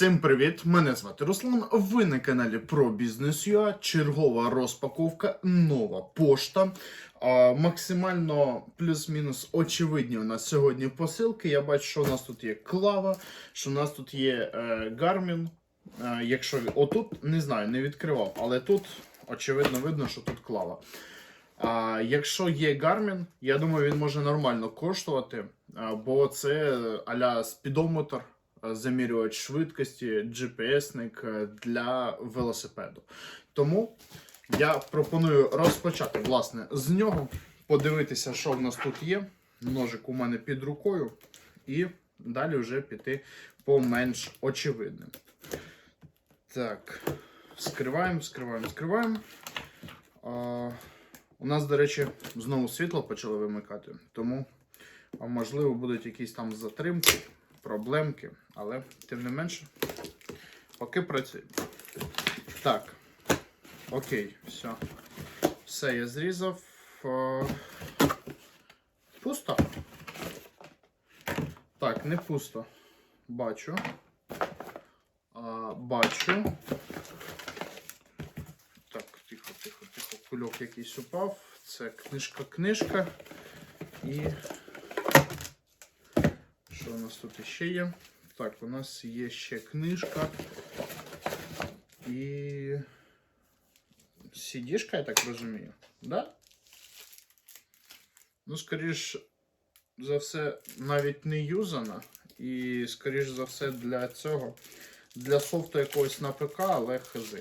Всім привіт! Мене звати Руслан. Ви на каналі про бізнес.ua. Чергова розпаковка, нова пошта. А, максимально плюс-мінус очевидні у нас сьогодні посилки. Я бачу, що у нас тут є клава, що у нас тут є е, Garmin. Е, якщо отут не знаю, не відкривав, але тут очевидно видно, що тут клава. А, якщо є Garmin, я думаю, він може нормально коштувати, бо це аля спідометр, замірювач швидкості, GPS-ник е, для велосипеду. Тому я пропоную розпочати власне з нього, подивитися, що в нас тут є. Ножик у мене під рукою, і далі вже піти по менш очевидним. Так, скриваємо, скриваємо, скриваємо. А, у нас, до речі, знову світло почали вимикати, тому можливо будуть якісь там затримки, проблемки, але тим не менше, поки працює. Так, окей, все. Все я зрізав. Пусто. Так, не пусто. Бачу. Бачу. Так, тихо, тихо, тихо. Кульок якийсь упав. Це книжка, книжка. І. Що у нас тут ще є? Так, у нас є ще книжка. І. Сідішка, я так розумію. Да? Ну, скоріш за все, навіть не юзана. І, скоріш за все, для цього. Для софту якогось на ПК, але хз.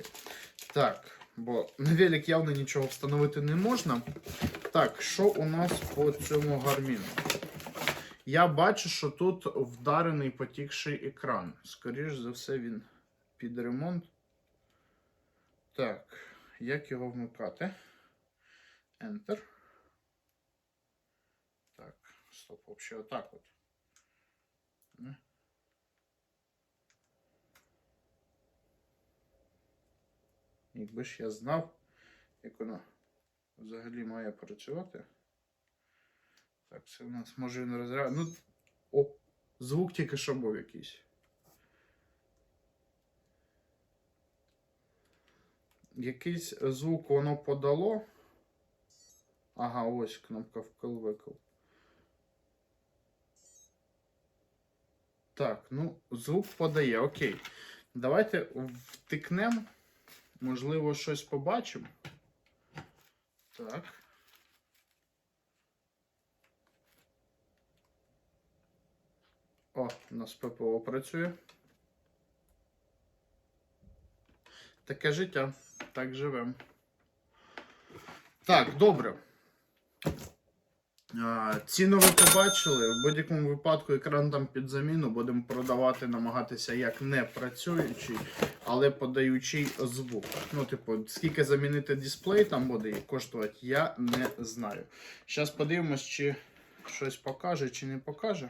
Так, бо на велик явно нічого встановити не можна. Так, що у нас по цьому гарміну? Я бачу, що тут вдарений потікший екран. Скоріш за все, він під ремонт. Так, як його вмикати? Enter. Так, стоп, взагалі отак от. Якби ж я знав, як воно взагалі має працювати. Так, це у нас може він розряд. Ну, о, звук тільки що був якийсь. Якийсь звук воно подало. Ага, ось кнопка вкл-викл. Так, ну, звук подає, окей. Давайте втикнемо. Можливо, щось побачимо. Так. О, у нас ППО працює. Таке життя. Так живемо. Так, добре. Ціну ви побачили. В будь-якому випадку екран там під заміну будемо продавати, намагатися як не працюючий, але подаючий звук. Ну, типу, скільки замінити дисплей там буде коштувати, я не знаю. Зараз подивимось, чи щось покаже, чи не покаже.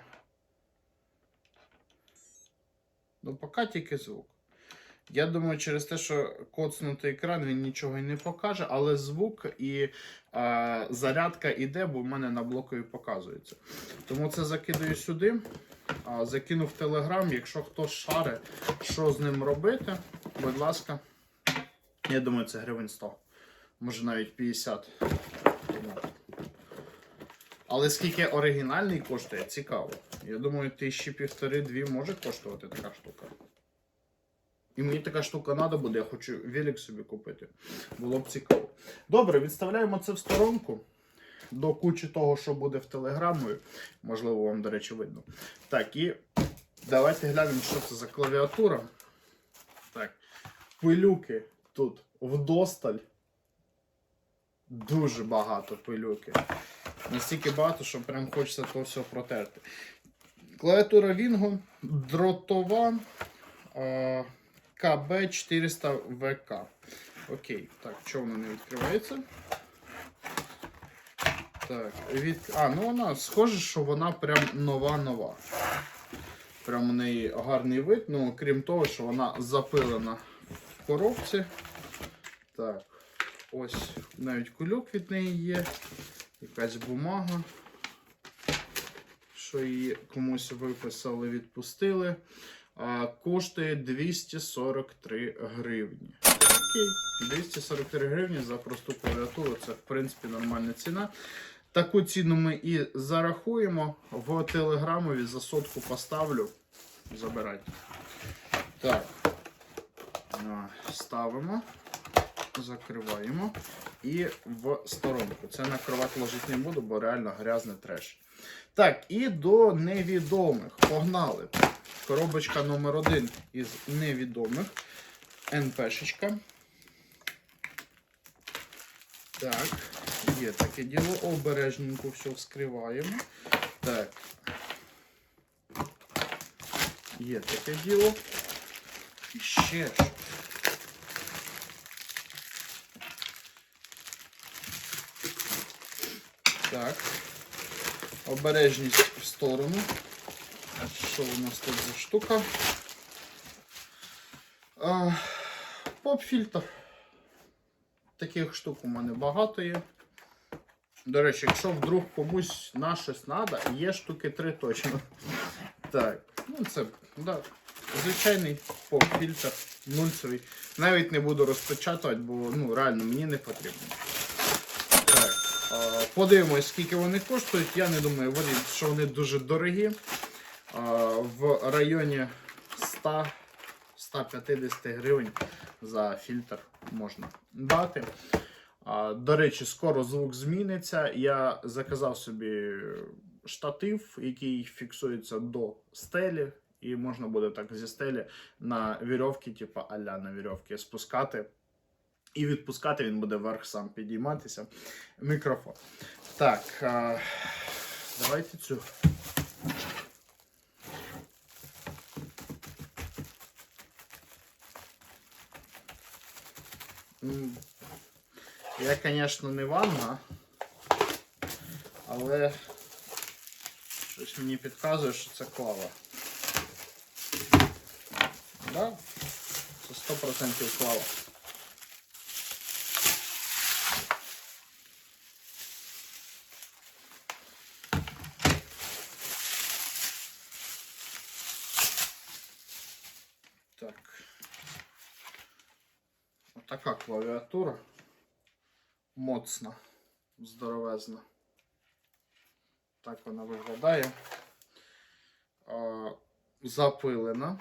Ну, поки тільки звук. Я думаю, через те, що коцнутий екран, він нічого і не покаже, але звук і е, зарядка іде, бо в мене на блокові показується. Тому це закидаю сюди, а, закину в Telegram, якщо хтось шаре, що з ним робити, будь ласка. Я думаю, це гривень 100, може навіть 50. Але скільки оригінальний коштує, цікаво. Я думаю, тисячі півтори-дві може коштувати така штука. І мені така штука треба буде, я хочу велик собі купити. Було б цікаво. Добре, відставляємо це в сторонку. До кучі того, що буде в телеграмі. Можливо, вам, до речі, видно. Так, і давайте глянемо, що це за клавіатура. Так, пилюки тут вдосталь. Дуже багато пилюки. Настільки багато, що прям хочеться то все протерти. Клавіатура Wingo дротова. А... КБ400ВК. Окей, так, чого вона не відкривається? Так, від... А, ну вона схоже, що вона прям нова-нова. Прям у неї гарний вид, ну, крім того, що вона запилена в коробці. Так, ось навіть кульок від неї є. Якась бумага. Що її комусь виписали, відпустили. а, коштує 243 гривні. Окей, 243 гривні за просту клавіатуру. Це, в принципі, нормальна ціна. Таку ціну ми і зарахуємо. В телеграмові за сотку поставлю. Забирайте. Так. Ставимо, закриваємо і в сторонку. Це на кровать ложити не буду, бо реально грязний треш. Так, і до невідомих. Погнали. Коробочка номер один із невідомих. НПшечка. Так, є таке діло. Обережненько все вскриваємо. Так. Є таке діло. І ще ж. Так. Обережність в сторону. Що у нас тут за штука? Поп-фільтр. Таких штук у мене багато є. До речі, якщо вдруг комусь на щось треба, є штуки три точно. Так, ну це, да, звичайний поп-фільтр, нульцевий. Навіть не буду розпечатувати, бо ну, реально мені не потрібно. Подивимось, скільки вони коштують. Я не думаю, що вони дуже дорогі. В районі 100 150 гривень за фільтр можна дати. До речі, скоро звук зміниться. Я заказав собі штатив, який фіксується до стелі, і можна буде так зі стелі на вірьовки, типу аля на вірьовки, спускати. І відпускати він буде вверх сам підійматися. Мікрофон. Так, давайте цю. Я, звісно, не ванна, але щось мені підказує, що це клава. Да? Це 100% клава. Так. Отака клавіатура. Моцна, здоровезна. Так вона виглядає. Запилена.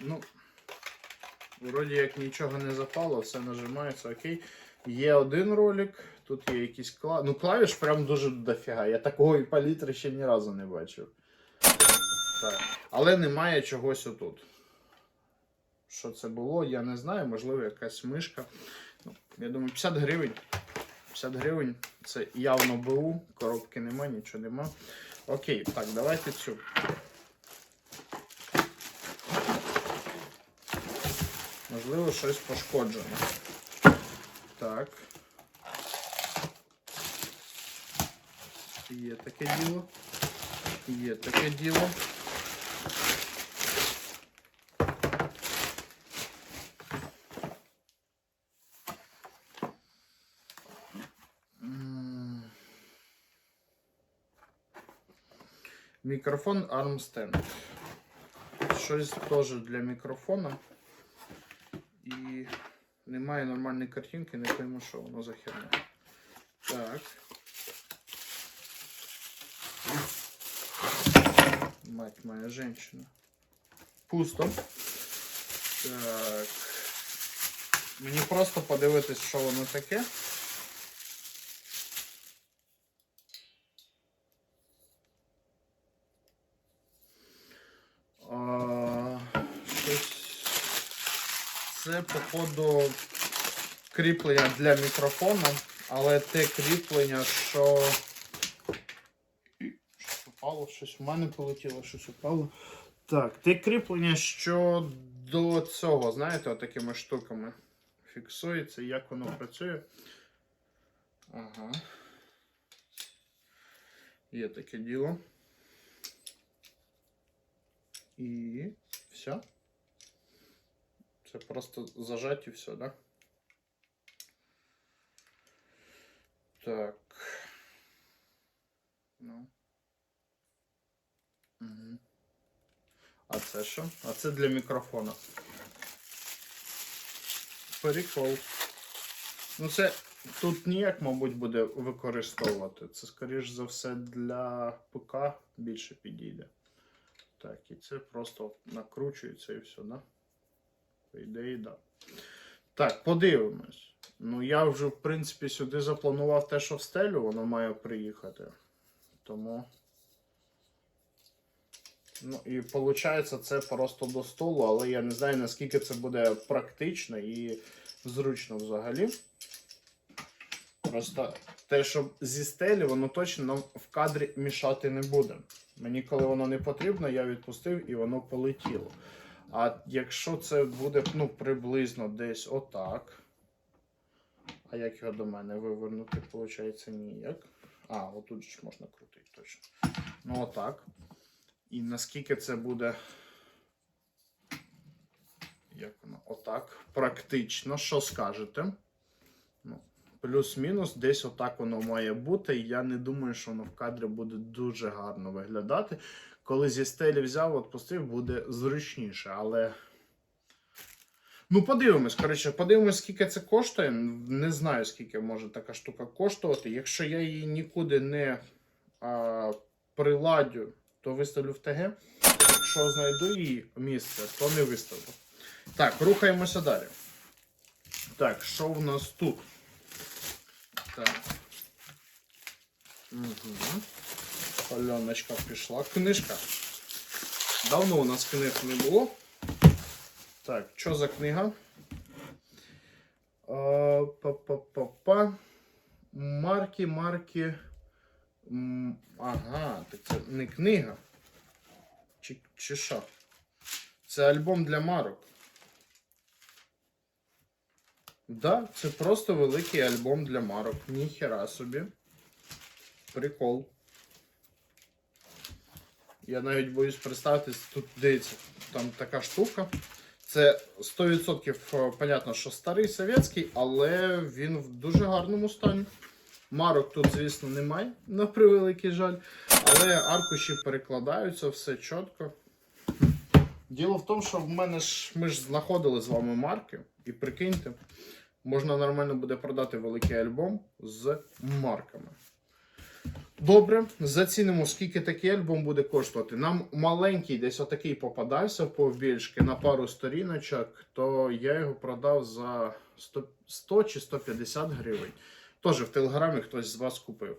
Ну, вроді як нічого не запало, все нажимається, окей. Є один ролик, тут є якісь клавіші. Ну, клавіш прям дуже дофіга. Я такої палітри ще ні разу не бачив. Так. Але немає чогось отут. Що це було, я не знаю, можливо, якась мишка. Ну, я думаю, 50 гривень. 50 гривень це явно БУ, коробки нема, нічого нема. Окей, так, давайте цю. Можливо, щось пошкоджено. Так. Є таке діло. Є таке діло. Мікрофон Armstand. Щось теж для мікрофона. І немає нормальної картинки, не пойму, що воно за херня. Так. Мать моя женщина. Пусто. Так. Мені просто подивитись, що воно таке. А, щось. Це, походу, кріплення для мікрофона, але те кріплення, що. Щось упало, щось в мене полетіло, щось упало. Так, те кріплення, що до цього, знаєте, такими штуками фіксується, як воно працює. Ага. Є таке діло. І все. Це просто зажать і все, да? Так. Ну. Угу. А це що? А це для мікрофона. Прикол. Ну, це тут ніяк, мабуть, буде використовувати. Це, скоріш за все, для ПК більше підійде. Так, і це просто накручується і все, да? По ідеї, да. Так, подивимось. Ну, я вже, в принципі, сюди запланував те, що в стелю, воно має приїхати. Тому. Ну, і виходить, це просто до столу, але я не знаю, наскільки це буде практично і зручно взагалі. Просто те, що зі стелі, воно точно нам в кадрі мішати не буде. Мені, коли воно не потрібно, я відпустив і воно полетіло. А якщо це буде ну, приблизно десь отак. А як його до мене вивернути, виходить, ніяк. А, отут ж можна крутити точно. Ну, отак. І наскільки це буде. Як воно? Отак. Практично. Що скажете? Ну, плюс-мінус, десь отак воно має бути. Я не думаю, що воно в кадрі буде дуже гарно виглядати. Коли зі стелі взяв, відпустив, буде зручніше, але. Ну, подивимось, коротше, подивимось, скільки це коштує. Не знаю, скільки може така штука коштувати. Якщо я її нікуди не а, приладю, то виставлю в ТГ. Якщо знайду її місце, то не виставлю. Так, рухаємося далі. Так, що в нас тут? Так. Угу. Пальоночка пішла. Книжка. Давно у нас книг не було. Так, що за книга? Па-па-па-па. Марки, марки. Ага, так це не книга. Чи, чи що? Це альбом для марок. Да, це просто великий альбом для марок. Ніхера собі. Прикол. Я навіть боюсь представити, тут дивіться, там така штука. Це 100% е, понятно, що старий совєтський, але він в дуже гарному стані. Марок тут, звісно, немає, на превеликий жаль. Але аркуші перекладаються, все чітко. Діло в тому, що в мене ж ми ж знаходили з вами марки, і прикиньте, можна нормально буде продати великий альбом з марками. Добре, зацінимо, скільки такий альбом буде коштувати. Нам маленький, десь отакий попадався повбільшки на пару сторіночок, то я його продав за 100, 100 чи 150 гривень. Теж в телеграмі хтось з вас купив.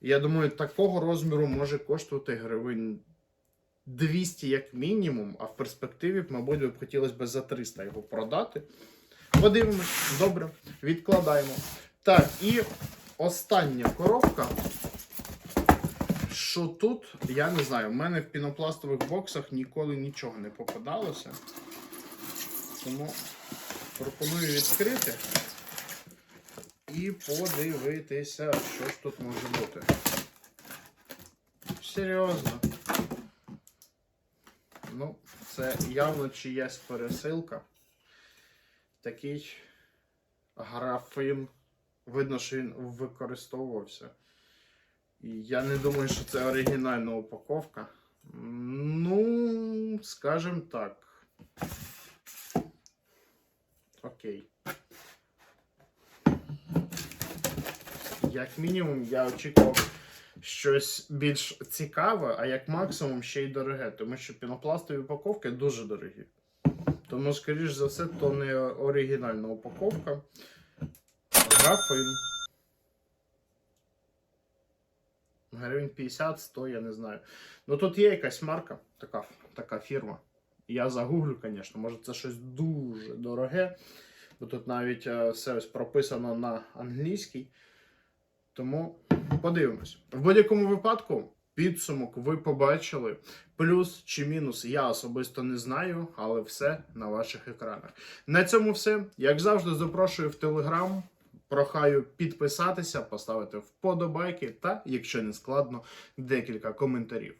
Я думаю, такого розміру може коштувати гривень 200 як мінімум, а в перспективі, мабуть, хотілося б за 300 його продати. Подивимось, добре, відкладаємо. Так, і остання коробка. Що тут, я не знаю. В мене в пінопластових боксах ніколи нічого не попадалося. Тому пропоную відкрити і подивитися, що ж тут може бути. Серйозно. Ну, це явно чиясь пересилка. Такий графін. Видно, що він використовувався. Я не думаю, що це оригінальна упаковка. Ну, скажімо так. Окей. Як мінімум, я очікував щось більш цікаве, а як максимум ще й дороге, тому що пінопластові упаковки дуже дорогі. Тому, скоріш за все, то не оригінальна упаковка. Графин. Гривень 50-100, я не знаю. Ну тут є якась марка, така, така фірма. Я загуглю, звісно, може це щось дуже дороге. Бо тут навіть е, все ось прописано на англійській. Тому подивимось. В будь-якому випадку підсумок ви побачили. Плюс чи мінус я особисто не знаю, але все на ваших екранах. На цьому все. Як завжди, запрошую в Телеграм. Прохаю підписатися, поставити вподобайки та, якщо не складно, декілька коментарів.